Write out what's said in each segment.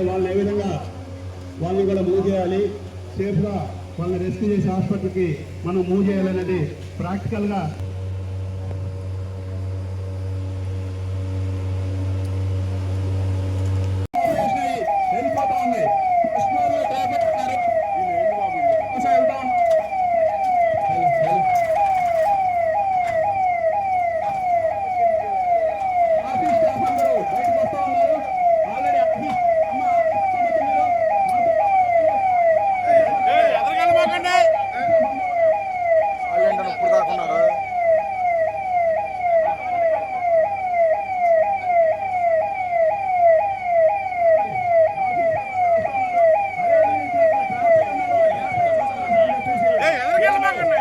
వాళ్ళని ఏ విధంగా వాళ్ళని కూడా మూవ్ చేయాలి సేఫ్గా వాళ్ళని రెస్క్యూ చేసి హాస్పిటల్కి మనం మూవ్ చేయాలనేది ప్రాక్టికల్గా Yeah.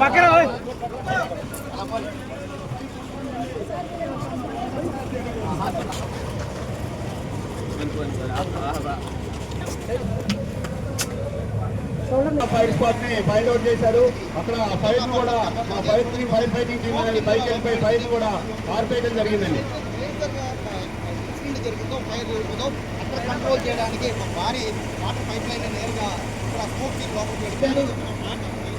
పక్కన ఫైర్ స్క్వాడ్ని ఫైర్ అవుట్ చేశారు అక్కడ ఫైర్ కూడా మా fire fire fighting team bike వెళ్ళిపోయి ఫైర్ కూడా ఆర్పేయడం జరిగిందండి. జరుగుతుందో ఫైర్ జరుగుతుందో అక్కడ కంట్రోల్ చేయడానికి ఒక భారీ వాటర్ పైప్ లైన్ నేరుగా ఇక్కడ స్మోక్ కి లోపలికి వెళ్ళిపోయింది. మనందరికీ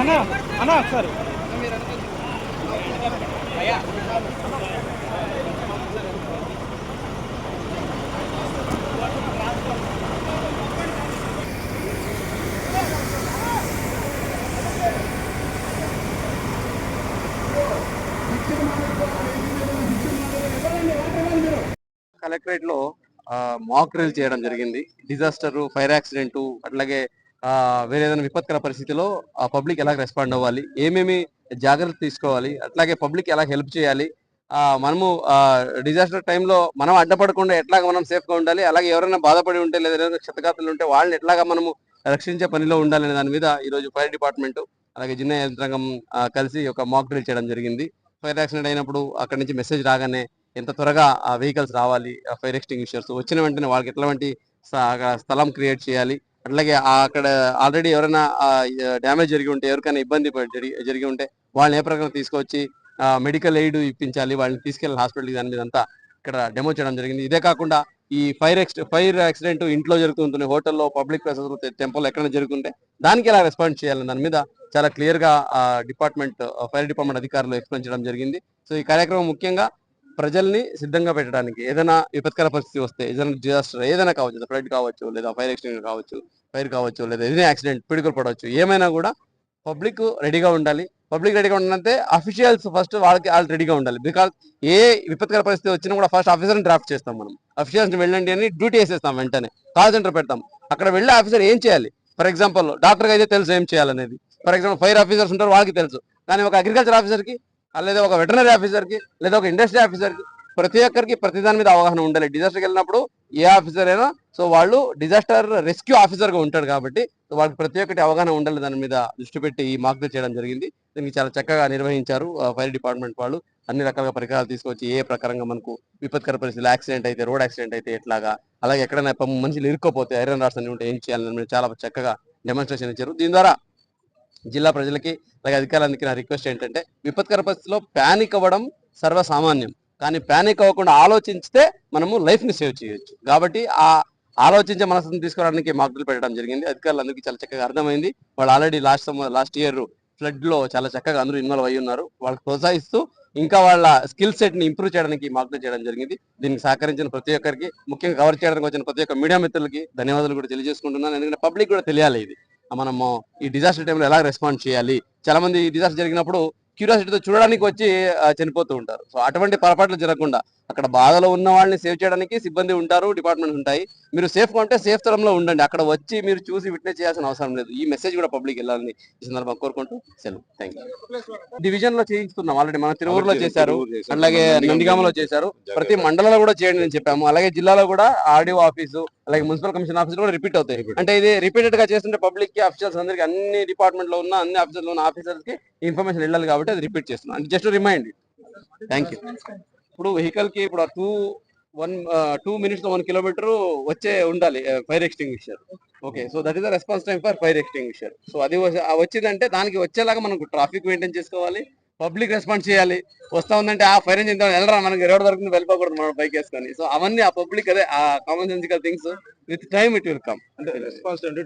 అన్నా అన్నా ప్రమాదం కలెక్టరేట్లో మాక్ డ్రిల్ చేయడం జరిగింది. డిజాస్టర్ ఫైర్ యాక్సిడెంట్ అట్లాగే వేరే ఏదైనా విపత్కర పరిస్థితిలో ఆ పబ్లిక్ ఎలా రెస్పాండ్ అవ్వాలి? ఏమేమి జాగ్రత్త తీసుకోవాలి? అట్లాగే పబ్లిక్ ఎలా హెల్ప్ చేయాలి? మనము డిజాస్టర్ టైంలో మనం అడ్డపడకుండా ఎట్లాగా మనం సేఫ్గా ఉండాలి? అలాగే ఎవరైనా బాధపడి ఉంటే లేదా క్షతగాతులు ఉంటే వాళ్ళని ఎట్లాగా మనము రక్షించే పనిలో ఉండాలి అనే దాని మీద ఈరోజు ఫైర్ డిపార్ట్మెంట్ అలాగే జిన్నా యంత్రాంగం కలిసి ఒక మాక్ డ్రిల్ చేయడం జరిగింది. ఫైర్ యాక్సిడెంట్ అయినప్పుడు అక్కడి నుంచి మెసేజ్ రాగానే ఎంత త్వరగా ఆ వెహికల్స్ రావాలి? ఫైర్ ఎక్స్టింగ్విషర్స్ వచ్చిన వెంటనే వాళ్ళకి ఎట్లాంటి స్థలం క్రియేట్ చేయాలి? అట్లాగే అక్కడ ఆల్రెడీ ఎవరైనా డ్యామేజ్ జరిగి ఉంటే ఎవరికైనా ఇబ్బంది జరిగి ఉంటే వాళ్ళని ఏ ప్రకారం తీసుకొచ్చి మెడికల్ ఎయిడ్ ఇప్పించాలి వాళ్ళని తీసుకెళ్ళి హాస్పిటల్కి దాని మీద అంతా ఇక్కడ డెమో చేయడం జరిగింది. ఇదే కాకుండా ఈ ఫైర్ ఎక్స్ ఫైర్ యాక్సిడెంట్ ఇంట్లో జరుగుతుంటుంది హోటల్లో పబ్లిక్ ప్లేసెస్ టెంపుల్ ఎక్కడ జరుగుతుంటే దానికి ఎలా రెస్పాండ్ చేయాలని దాని మీద చాలా క్లియర్గా డిపార్ట్మెంట్ ఫైర్ డిపార్ట్మెంట్ అధికారులు ఎక్స్ప్లెయిన్ చేయడం జరిగింది. సో ఈ కార్యక్రమం ముఖ్యంగా ప్రజల్ని సిద్ధంగా పెట్టడానికి ఏదైనా విపత్కర పరిస్థితి వస్తే ఏదైనా డిజాస్టర్ ఏదైనా కావచ్చు ఫ్లడ్ కావచ్చు లేదా ఫైర్ ఎక్స్టెన్షన్ కావచ్చు ఫైర్ కావచ్చు లేదా ఏదైనా యాక్సిడెంట్ పిడుగులు పడవచ్చు ఏమైనా కూడా పబ్లిక్ రెడీగా ఉండాలి. పబ్లిక్ రెడీగా ఉండాలంటే అఫీషియల్స్ ఫస్ట్ వాళ్ళకి వాళ్ళు రెడీగా ఉండాలి. బికాస్ ఏ విపత్కర పరిస్థితి వచ్చినా కూడా ఫస్ట్ ఆఫీసర్ని డ్రాఫ్ట్ చేస్తాం మనం. అఫీషియల్స్ని వెళ్ళండి అని డ్యూటీ వేసేస్తాం వెంటనే. కాల్ సెంటర్ పెడతాం. అక్కడ వెళ్ళి ఆఫీసర్ ఏం చేయాలి? ఫర్ ఎగ్జాంపుల్ డాక్టర్కి అయితే తెలుసు ఏం చేయాలనేది. ఫర్ ఎగ్జాంపుల్ ఫైర్ ఆఫీసర్స్ ఉంటారు వాళ్ళకి తెలుసు. కానీ ఒక అగ్రికల్చర్ ఆఫీసర్కి లేదా ఒక వెటనరీ ఆఫీసర్కి లేదా ఒక ఇండస్ట్రీ ఆఫీసర్కి ప్రతి ఒక్కరికి ప్రతి దాని మీద అవగాహన ఉండాలి. డిజాస్టర్కి వెళ్ళినప్పుడు ఏ ఆఫీసర్ అయినా సో వాళ్ళు డిజాస్టర్ రెస్క్యూ ఆఫీసర్గా ఉంటాడు కాబట్టి సో వాళ్ళకి ప్రతి ఒక్కటి అవగాహన ఉండాలి దాని మీద దృష్టి పెట్టి ఈ మాక్ చేయడం జరిగింది. దీనికి చాలా చక్కగా నిర్వహించారు ఫైర్ డిపార్ట్మెంట్ వాళ్ళు. అన్ని రకాల పరికరాలు తీసుకొచ్చి ఏ ప్రకారంగా మనకు విపత్కర పరిస్థితులు యాక్సిడెంట్ అయితే రోడ్ యాక్సిడెంట్ అయితే ఎట్లాగా అలాగే ఎక్కడైనా మనుషులు ఇరుక్కోపోతే ఐరన్ రాడ్స్ ఉంటే ఏం చేయాలని చాలా చక్కగా డెమాన్స్ట్రేషన్ ఇచ్చారు. దీని ద్వారా జిల్లా ప్రజలకి అలాగే అధికారులందరికీ నా రిక్వెస్ట్ ఏంటంటే విపత్కర పరిస్థితిలో ప్యానిక్ అవ్వడం సర్వసామాన్యం. కానీ ప్యానిక్ అవ్వకుండా ఆలోచిస్తే మనము లైఫ్ని సేవ్ చేయొచ్చు. కాబట్టి ఆ ఆలోచించే మనసుని తీసుకోవడానికి మాకులు పెట్టడం జరిగింది. అధికారులందరికీ చాలా చక్కగా అర్థమైంది. వాళ్ళు ఆల్రెడీ లాస్ట్ లాస్ట్ ఇయర్ ఫ్లడ్లో చాలా చక్కగా అందరూ ఇన్వాల్వ్ అయ్యి ఉన్నారు. వాళ్ళకి ప్రోత్సహిస్తూ ఇంకా వాళ్ళ స్కిల్ సెట్ని ఇంప్రూవ్ చేయడానికి మాకులు చేయడం జరిగింది. దీనికి సహకరించిన ప్రతి ఒక్కరికి ముఖ్యంగా కవర్ చేయడానికి వచ్చిన ప్రతి ఒక్క మీడియా మిత్రులకి ధన్యవాదాలు కూడా తెలియజేసుకుంటున్నాను. ఎందుకంటే పబ్లిక్ కూడా తెలియాలి ఇది. మనము ఈ డిజాస్టర్ టైంలో ఎలా రెస్పాండ్ చేయాలి? చాలా మంది డిజాస్టర్ జరిగినప్పుడు క్యూరియాసిటీతో చూడడానికి వచ్చి చనిపోతూ ఉంటారు. సో అటువంటి పొరపాట్లు జరగకుండా అక్కడ బాధలో ఉన్న వాళ్ళని సేవ్ చేయడానికి సిబ్బంది ఉంటారు డిపార్ట్మెంట్స్ ఉంటాయి. మీరు సేఫ్గా ఉంటే సేఫ్ తరంలో ఉండండి. అక్కడ వచ్చి మీరు చూసి విట్నెస్ చేయాల్సిన అవసరం లేదు. ఈ మెసేజ్ కూడా పబ్లిక్ వెళ్ళాలని ఈ సందర్భంగా కోరుకుంటూ సెలవు. థ్యాంక్ యూ డివిజన్లో చేయిస్తున్నాం ఆల్రెడీ మన తిరువురులో చేశారు. అలాగే నందిగామలో చేశారు. ప్రతి మండలంలో కూడా చేయండి అని చెప్పాము. అలాగే జిల్లాలో కూడా ఆర్డీఓ ఆఫీసు అలాగే మున్సిపల్ కమిషన్ ఆఫీస్ కూడా రిపీట్ అవుతాయి. అంటే ఇది రిపీటెడ్గా చేస్తుంటే పబ్లిక్కి అఫీషియల్స్ అందరికి అన్ని డిపార్ట్మెంట్లో ఉన్న అన్ని ఆఫీసర్లు ఉన్న ఆఫీసర్స్కి ఇన్ఫర్మేషన్ వెళ్ళాలి కాబట్టి అది రిపీట్ చేస్తున్నాను జస్ట్ రిమైండ్ థ్యాంక్ యూ ఇప్పుడు వెహికల్కి ఇప్పుడు two one two minutes one kilometre వచ్చే ఉండాలి fire extinguisher okay so that is the response time for fire extinguisher so అది వచ్చిందంటే దానికి వచ్చేలాగా మనకు ట్రాఫిక్ మెయింటైన్ చేసుకోవాలి పబ్లిక్ రెస్పాన్స్ చేయాలి. వస్తా ఉందంటే ఆ ఫైర్ ఇంజిన్ వెళ్ళరా మనకి రోడ్ వరకు వెళ్ళిపోకూడదు మనం బైక్ వేసుకొని. సో అవన్నీ ఆ పబ్లిక్ అదే ఆ common sensical things with time it will come అంటే రెస్పాన్స్ అంటే